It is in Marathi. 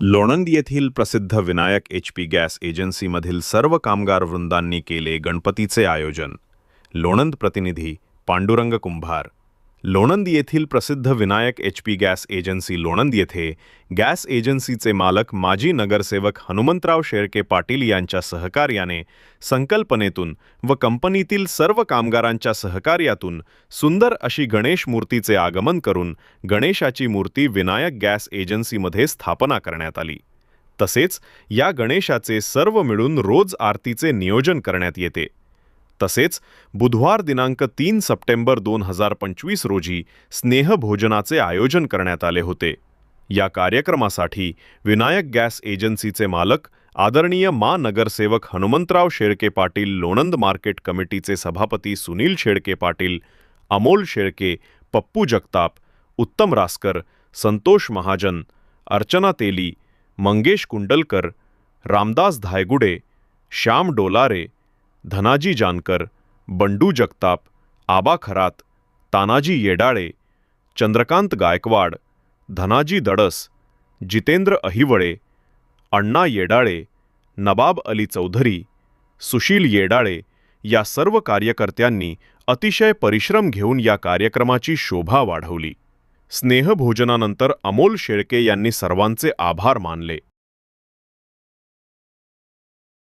लोणंद येथील प्रसिद्ध विनायक एच पी गॅस एजन्सीमधील सर्व कामगार वृंदांनी केले गणपतीचे आयोजन. लोणंद प्रतिनिधी पांडुरंग कुंभार. लोणंद येथील प्रसिद्ध Vinayak H P gas agency Lonand येथे गॅस एजन्सीचे मालक माजी नगरसेवक हनुमंतराव शेळके पाटील यांच्या सहकार्याने संकल्पनेतून व कंपनीतील सर्व कामगारांच्या सहकार्यातून सुंदर अशी गणेश मूर्तीचे आगमन करून गणेशाची मूर्ती विनायक गॅस एजन्सीमध्ये स्थापना करण्यात आली. तसेच या गणेशाचे सर्व मिळून रोज आरतीचे नियोजन करण्यात येते. तसेच बुधवार दिनांक तीन सप्टेंबर दोन हजार पंचवीस रोजी स्नेहभोजनाचे आयोजन करण्यात आले होते. या कार्यक्रमासाठी विनायक गॅस एजन्सीचे मालक आदरणीय मा नगरसेवक हनुमंतराव शेळके पाटील लोणंद मार्केट कमिटीचे सभापती सुनील शेळके पाटील अमोल शेळके पप्पू जगताप उत्तम रासकर संतोष महाजन अर्चना तेली मंगेश कुंडलकर रामदास धायगुडे श्याम डोलारे धनाजी जानकर बंडू जगताप आबा खरात तानाजी येडाळे चंद्रकांत गायकवाड धनाजी दडस जितेंद्र अहिवळे अण्णा येडाळे नबाब अली चौधरी सुशील येडाळे या सर्व कार्यकर्त्यांनी अतिशय परिश्रम घेऊन या कार्यक्रमाची शोभा वाढवली. स्नेहभोजनानंतर अमोल शेळके यांनी सर्वांचे आभार मानले.